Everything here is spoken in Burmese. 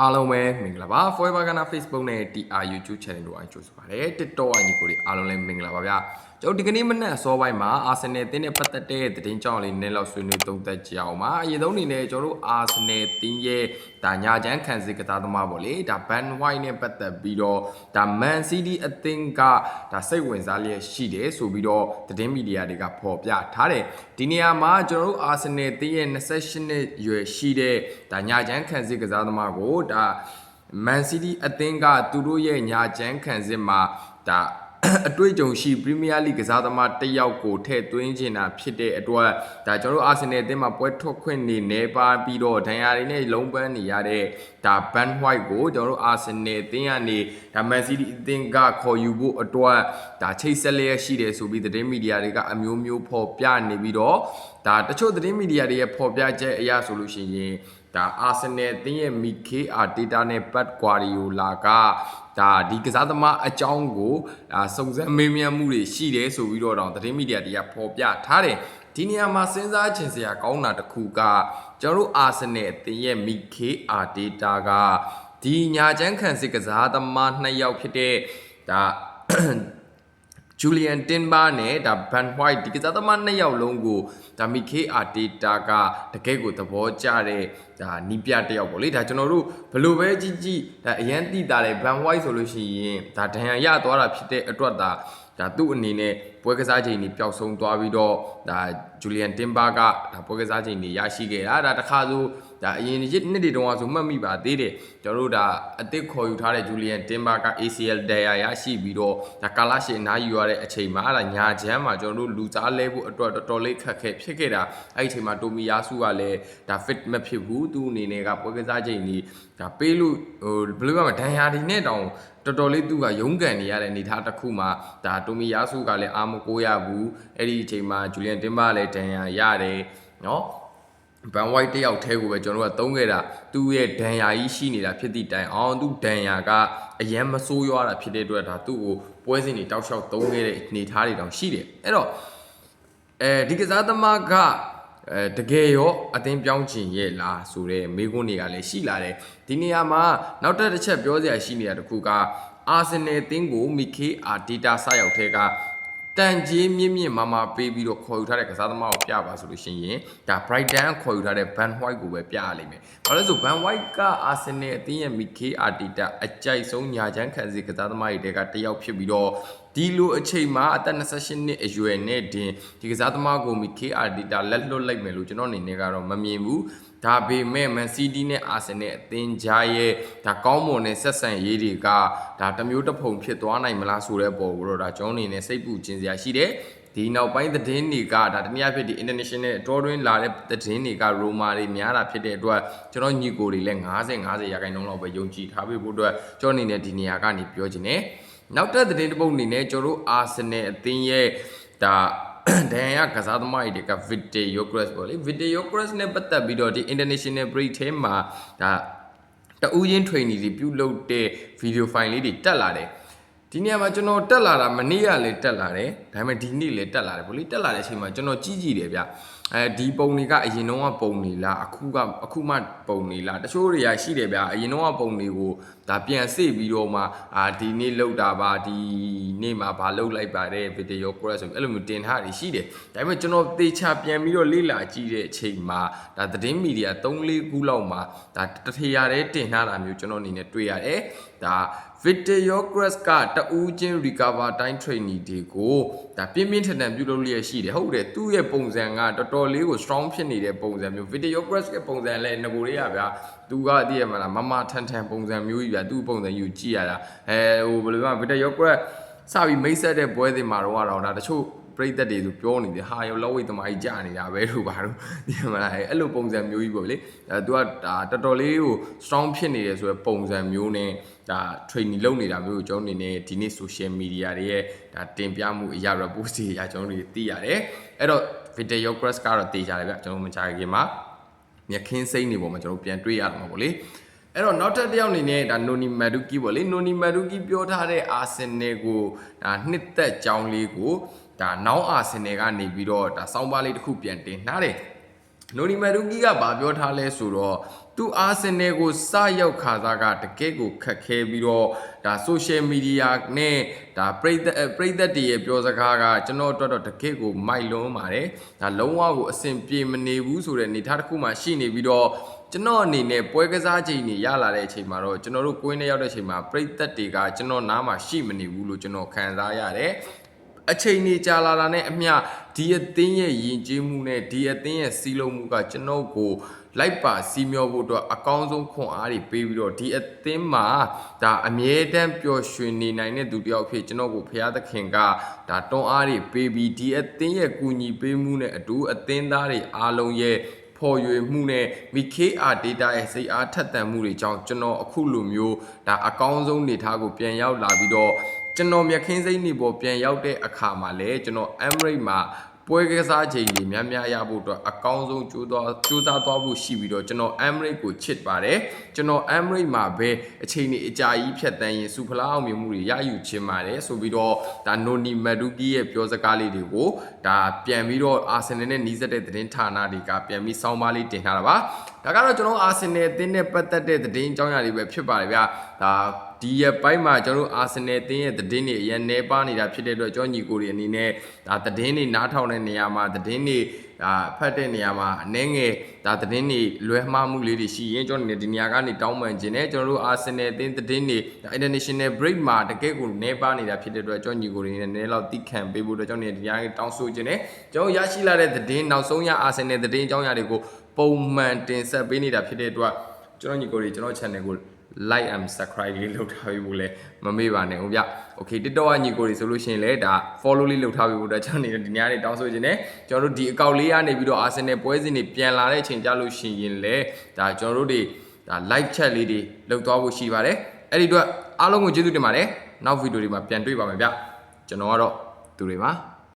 အားလုံးပဲမင်္ဂလာပါ Forever Ghana Facebook နဲ့ TR YouTube Channel တို့အားကြိုဆိုပါရစေ TikTok အညီကိုတွေအားလုံးလည်းမင်္ဂလာပါဗျာကျွန်တော်ဒီကနေ့မနက်အစောပိုင်းမှာ Arsenal တင်းနဲ့ပတ်သက်တဲ့သတင်းကြောင်းလေးနည်းလောက်ဆွေးနွေးသုံးသပ်ကြအောင်ပါအရင်ဆုံးအနေနဲ့ကျွန်တော်တို့ Arsenal တင်းရဲ့ဒါညာချမ်းခံစစ်ကစားသမားပေါ့လေဒါ Van White နဲ့ပတ်သက်ပြီးတော့ဒါ Man City အသင်းကဒါစိတ်ဝင်စားလျက်ရှိတယ်ဆိုပြီးတော့သတင်းမီဒီယာတွေကဖော်ပြထားတယ်ဒီနေရာမှာကျွန်တော်တို့ Arsenal တင်းရဲ့28နှစ်ရွယ်ရှိတဲ့ဒါညာချမ်းခံစစ်ကစားသမားကိုဒါ Man City အသင်းကသူတို့ရဲ့ညာချမ်းခံစစ်မှာဒါအတွေ့အကြုံရှိပရီးမီးယားလိဂ်ကစားသမားတစ်ယောက်ကိုထည့်သွင်းချင်တာဖြစ်တဲ့အတွက်ဒါကျွန်တော်တို့အာဆင်နယ်အသင်းမှာပွဲထွက်ခွင့်နေနေပါပြီးတော့ဒဏ်ရာတွေနဲ့လုံးပန်းနေရတဲ့ဒါ Van White ကိုကျွန်တော်တို့အာဆင်နယ်အသင်းကနေဒါ Man City အသင်းကခေါ်ယူဖို့အတွက်ဒါချိတ်ဆက်လျက်ရှိတယ်ဆိုပြီးသတင်းမီဒီယာတွေကအမျိုးမျိုးဖော်ပြနေပြီးတော့ဒါတချို့သတင်းမီဒီယာတွေရဲ့ဖော်ပြချက်အရဆိုလို့ရှိရင် ဒါအာဆင်နယ်အသင်းရဲ့မီခေအာဒေတာနဲ့ပတ်ကွာရီယိုလာကဒါဒီကစားသမားအကြောင်းကိုဒါစုံစမ်းမေးမြန်းမှုတွေရှိတယ်ဆိုပြီးတော့တောင်သတင်းမီဒီယာတွေကဖော်ပြထားတယ်ဒီနေရာမှာစဉ်းစားချင်စရာကောင်းတာတစ်ခုကကျွန်တော်တို့အာဆင်နယ်အသင်းရဲ့မီခေအာဒေတာကဒီညာချမ်းခံစစ်ကစားသမားနှစ်ယောက်ဖြစ်တဲ့ဒါ ဂျူလီယန်တင်ဘာနဲ့ဒါဘန်ဟွိုက်ဒီကစားသမားနှစ်ယောက်လုံးကိုဒါမီခေအာတေတာကတကယ့်ကိုသဘောကျတဲ့ဒါနီးပြတစ်ယောက်ပေါ့လေဒါကျွန်တော်တို့ဘယ်လိုပဲကြည့်ကြည့်ဒါအရန်တိတာတယ်ဘန်ဟွိုက်ဆိုလို့ရှိရင်ဒါဒဏ်ရာရသွားတာဖြစ်တဲ့အတွက်ဒါဒါသူ့အနေနဲ့ ပွဲကစားချိန်ကြီးပျောက်ဆုံးသွားပြီးတော့ဒါဂျူလီယန်တင်ဘာကဒါပွဲကစားချိန်ကြီးရရှိခဲ့တာဒါတခါဆိုဒါအရင်နှစ်နှစ်တွေတုန်းကဆိုမှတ်မိပါသေးတယ်ကျွန်တော်တို့ဒါအစ်စ်ခေါ်ယူထားတဲ့ဂျူလီယန်တင်ဘာက ACL ဒဏ်ရာရရှိပြီးတော့ဒါကာလာရှင်အနားယူရတဲ့အချိန်မှာအဲ့ဒါညာချမ်းမှာကျွန်တော်တို့လူစားလဲဖို့အတွက်တော်တော်လေးခက်ခဲဖြစ်ခဲ့တာအဲ့ဒီအချိန်မှာတိုမီယာစုကလည်းဒါ fit မဖြစ်ဘူးသူ့အနေနဲ့ကပွဲကစားချိန်ကြီးဒါပေးလို့ဟိုဘယ်လိုပြောမလဲဒဏ်ရာဒီနဲ့တောင်တော်တော်လေးသူကရုန်းကန်နေရတဲ့အနေအထားတစ်ခုမှာဒါတိုမီယာစုကလည်းအာမကိုရဘူးအဲ့ဒီအချိန်မှာဂျူလီယန်တင်ဘာလည်းဒဏ်ရာရတယ်နော်ဘန်ဝိုက်တယောက်ထဲကိုပဲကျွန်တော်တို့ကသုံးခဲ့တာသူ့ရဲ့ဒဏ်ရာကြီးရှိနေတာဖြစ်သည့်တိုင်အောင်သူ့ဒဏ်ရာကအရန်မဆိုးရွားတာဖြစ်တဲ့အတွက်ဒါသူ့ကိုပွဲစဉ်တွေတောက်လျှောက်သုံးခဲ့တဲ့အနေအထားတွေတောင်ရှိတယ်အဲ့တော့အဲဒီကစားသမားကအဲတကယ်ရောအသင်းပြောင်းချင်ရဲ့လားဆိုတော့မေးခွန်းတွေကလည်းရှိလာတယ်ဒီနေရာမှာနောက်တစ်တစ်ချက်ပြောစရာရှိနေတာတစ်ခုကအာဆင်နယ်အသင်းကိုမီခေအာဒေတာစရောက်ထဲက တန်ကြီးမြင့်မြင့်မာမာပေးပြီးတော့ခေါ်ယူထားတဲ့ကစားသမားကိုပြပါဆိုလို့ရှိရင်ဒါ Brighton ခေါ်ယူထားတဲ့ Van White ကိုပဲပြရလိမ့်မယ်။ဘာလို့လဲဆို Van White က Arsenal အသင်းရဲ့ Mikel Arteta အကြိုက်ဆုံးညာချမ်းခံစီကစားသမားတွေတဲကတယောက်ဖြစ်ပြီးတော့ဒီလိုအချိန်မှာအသက်28နှစ်အရွယ်နဲ့တင်ဒီကစားသမားကို Mikel Arteta လက်လွတ်လိုက်မယ်လို့ကျွန်တော်အနေနဲ့ကတော့မမြင်ဘူး။ ဒါပေမဲ့ Man City နဲ့ Arsenal အသင်းကြားရဲ့ဒါကောင်းမွန်တဲ့ဆက်ဆံရေးတွေကဒါတစ်မျိုးတစ်ဖုံဖြစ်သွားနိုင်မလားဆိုတဲ့ပုံကိုတော့ဒါကျွန်တော်အနေနဲ့စိတ်ပူခြင်းစရာရှိတယ်ဒီနောက်ပိုင်းသတင်းတွေကဒါတနည်းအားဖြင့်ဒီ international အတော်တွင်းလာတဲ့သတင်းတွေကရိုမာတွေများတာဖြစ်တဲ့အတွက်ကျွန်တော်ညီကိုတွေလည်း90 90ရာခိုင်နှုန်းလောက်ပဲယုံကြည်ထားပေးဖို့အတွက်ကျွန်တော်အနေနဲ့ဒီနေရာကနေပြောချင်တယ်နောက်တဲ့သတင်းတစ်ပုဒ်အနေနဲ့ကျွန်တော်တို့ Arsenal အသင်းရဲ့ဒါ ဒန်ရကစားသမားတွေက Vite Yokres ပေါ့လေ Vite Yokres နဲ့ပတ်သက်ပြီးတော့ဒီ international break ထဲမှာဒါတူးချင်း training တွေပြုလုပ်တဲ့ video file လေးတွေတက်လာတယ်ဒီနေရာမှာကျွန်တော်တက်လာတာမနေ့ကလည်းတက်လာတယ်ဒါပေမဲ့ဒီနေ့လည်းတက်လာတယ်ဗောလေတက်လာတဲ့အချိန်မှာကျွန်တော်ကြည့်ကြည့်တယ်ဗျ အဲဒီပုံတွေကအရင်တော့ကပုံနေလားအခုကအခုမှပုံနေလားတချို့တွေကရှိတယ်ဗျအရင်တော့ကပုံတွေကိုဒါပြန်စေ့ပြီးတော့မှအာဒီနေ့လောက်တာပါဒီနေ့မှာဘာလောက်လိုက်ပါတယ်ဗီဒီယိုကရက်ဆိုပြီးအဲ့လိုမျိုးတင်ထားတာရှိတယ်ဒါပေမဲ့ကျွန်တော်သေချာပြန်ပြီးတော့လေ့လာကြည့်တဲ့အချိန်မှာဒါသတင်းမီဒီယာ3-4ခုလောက်မှာဒါတထရာတဲ့တင်ထားတာမျိုးကျွန်တော်အနေနဲ့တွေ့ရတယ်ဒါ Video Crash ကတူးချင်း recover time training တွေကိုဒါပြင်းပြင်းထန်ထန်ပြုလုပ်လျက်ရှိတယ်ဟုတ်တယ်သူ့ရဲ့ပုံစံကတော်တော်လေးကို strong ဖြစ်နေတဲ့ပုံစံမျိုး Video Crash ရဲ့ပုံစံလည်းငကိုလေးရဗျာသူကတည်ရမလားမမထန်ထန်ပုံစံမျိုးကြီးဗျာသူ့ပုံစံယူကြည့်ရတာအဲဟိုဘယ်လိုပြော Video Crash စပြီးမိတ်ဆက်တဲ့ပွဲစဉ်မှာတော့ကတော့ဒါတချို့ ပြိသက်တွေဆိုပြောနေတယ်ဟာရောလောဝိတ်သမားကြီးကြာနေတာပဲလို့ပါတော့ဒီမလားအဲ့လိုပုံစံမျိုးကြီးပေါ့လေအဲ तू ကဒါတော်တော်လေးကို strong ဖြစ်နေတယ်ဆိုတဲ့ပုံစံမျိုးနဲ့ဒါ training လုပ်နေတာမျိုးကိုကျွန်တော်အနေနဲ့ဒီနေ့ social media တွေရဲ့ဒါတင်ပြမှုအရာ report တွေအရာကျွန်တော်တို့သိရတယ်အဲ့တော့ video crash ကတော့တေးကြတယ်ဗျကျွန်တော်မချခင်မှာမြခင်းစိမ့်နေပုံမှာကျွန်တော်ပြန်တွေ့ရတော့မှာပေါ့လေ အဲ့တော့နောက်ထပ်တစ်ယောက်အနေနဲ့ဒါနိုနီမဒူကီပေါ့လေနိုနီမဒူကီပြောထားတဲ့အာဆင်နယ်ကိုဒါနှစ်သက်ကြောင်းလေးကိုဒါနောင်းအာဆင်နယ်ကနေပြီးတော့ဒါစောင်းပါးလေးတစ်ခုပြန်တင်နှားတယ်နိုနီမဒူကီကဗာပြောထားလဲဆိုတော့ သူအာဆင်နယ်ကိုစရောက်ခါစားကတကယ့်ကိုခက်ခဲပြီးတော့ဒါ social media နဲ့ဒါပရိသတ်ပရိသတ်တွေရဲ့ပြောစကားကကျွန်တော်အတွက်တော့တကယ့်ကိုမိုက်လွန်းပါတယ်ဒါလုံးဝကိုအဆင်ပြေမနေဘူးဆိုတဲ့အနေအထားတစ်ခုမှရှိနေပြီးတော့ကျွန်တော်အနေနဲ့ပွဲကစားချိန်တွေရလာတဲ့အချိန်မှာတော့ကျွန်တော်တို့ကိုင်းနဲ့ရောက်တဲ့အချိန်မှာပရိသတ်တွေကကျွန်တော်နားမှာရှိမနေဘူးလို့ကျွန်တော်ခံစားရတယ်အချိန်ကြီးကြာလာတာနဲ့အမျှဒီအသင်းရဲ့ယဉ်ကျေးမှုနဲ့ဒီအသင်းရဲ့စီးလုံးမှုကကျွန်တော်ကို လိုက်ပါစီမျောဖို့အတွက်အကောင်းဆုံးခွန်အားတွေပေးပြီးတော့ဒီအသင်းမှာဒါအမြဲတမ်းပျော်ရွှင်နေနိုင်တဲ့သူတစ်ယောက်ဖြစ်ကျွန်တော်ကိုဖရာသခင်ကဒါတွန်းအားတွေပေးပြီးဒီအသင်းရဲ့ကူညီပေးမှုနဲ့အတူအသင်းသားတွေအားလုံးရဲ့ဖော်ရွေမှုနဲ့ MKR data ရဲ့စိတ်အားထက်သန်မှုတွေကြောင့်ကျွန်တော်အခုလိုမျိုးဒါအကောင်းဆုံးနေသားကိုပြန်ရောက်လာပြီးတော့ကျွန်တော်မြက်ခင်းစိမ့်နေပေါ်ပြန်ရောက်တဲ့အခါမှာလည်းကျွန်တော် Emirates မှာ ပွဲကစားချိန်ကြီးများများရဖို့အတွက်အကောင်းဆုံးကြိုးသွားကြိုးစားသွားဖို့ရှိပြီးတော့ကျွန်တော် Emirates ကိုချစ်ပါတယ်ကျွန်တော် Emirates မှာပဲအချိန်ကြီးအကြာကြီးဖြတ်တန်းရင်စူဖလားအောင်မြင်မှုတွေရယူခြင်းပါတယ်ဆိုပြီးတော့ဒါနိုနီမက်ဒူကီရဲ့ပြောစကားလေးတွေကိုဒါပြန်ပြီးတော့အာဆင်နယ်နဲ့နီးစပ်တဲ့သတင်းဌာနတွေကပြန်ပြီးစောင်းပါးလေးတင်ထားတာပါ ဒါကတော့ကျွန်တော်အာဆင်နယ်အသင်းနဲ့ပတ်သက်တဲ့သတင်းအကြောင်းအရာတွေပဲဖြစ်ပါတယ်ဗျာဒါဒီရပိုင်းမှာကျွန်တော်တို့အာဆင်နယ်အသင်းရဲ့သတင်းတွေအရင်နေပါနေတာဖြစ်တဲ့အတွက်ကျွန်တော်ညီကိုတွေအနေနဲ့ဒါသတင်းတွေနားထောင်တဲ့နေရာမှာသတင်းတွေဒါဖတ်တဲ့နေရာမှာအနှဲငယ်ဒါသတင်းတွေလွဲမှားမှုလေးတွေရှိရင်ကျွန်တော်တို့ဒီနေရာကနေတောင်းပန်ခြင်းနဲ့ကျွန်တော်တို့အာဆင်နယ်အသင်းသတင်းတွေ international break မှာတကယ့်ကိုနေပါနေတာဖြစ်တဲ့အတွက်ကျွန်တော်ညီကိုတွေနဲ့နည်းလောက်တိခံပေးဖို့အတွက်ကျွန်တော်ဒီနေရာကြီးတောင်းဆိုခြင်းနဲ့ကျွန်တော်ရရှိလာတဲ့သတင်းနောက်ဆုံးရအာဆင်နယ်သတင်းအကြောင်းအရာတွေကို ပုံမှန်တင်ဆက်ပေးနေတာဖြစ်တဲ့အတွက်ကျွန်တော်ညီကိုတွေကျွန်တော် channel ကို like and subscribe လေးလုပ်ထားပြီးဖို့လည်းမမေ့ပါနဲ့ဟုတ်ဗျ။ Okay TikTok ကညီကိုတွေဆိုလို့ရှိရင်လည်းဒါ follow လေးလုပ်ထားပြီးဖို့အတွက်ကျွန်တော်နေဒီညနေတောင်းဆိုခြင်းနဲ့ကျွန်တော်တို့ဒီအကောင့်လေးကနေပြီးတော့ Arsenal ပွဲစဉ်တွေပြန်လာတဲ့အချိန်ကြလို့ရှိရင်လည်းဒါကျွန်တော်တို့တွေဒါ like chat လေးတွေလုပ်သွားဖို့ရှိပါတယ်။အဲ့ဒီအတွက်အားလုံးကိုကျေးဇူးတင်ပါတယ်။နောက်ဗီဒီယိုတွေမှာပြန်တွေ့ပါမယ်ဗျ။ကျွန်တော်ကတော့သူတွေပါ။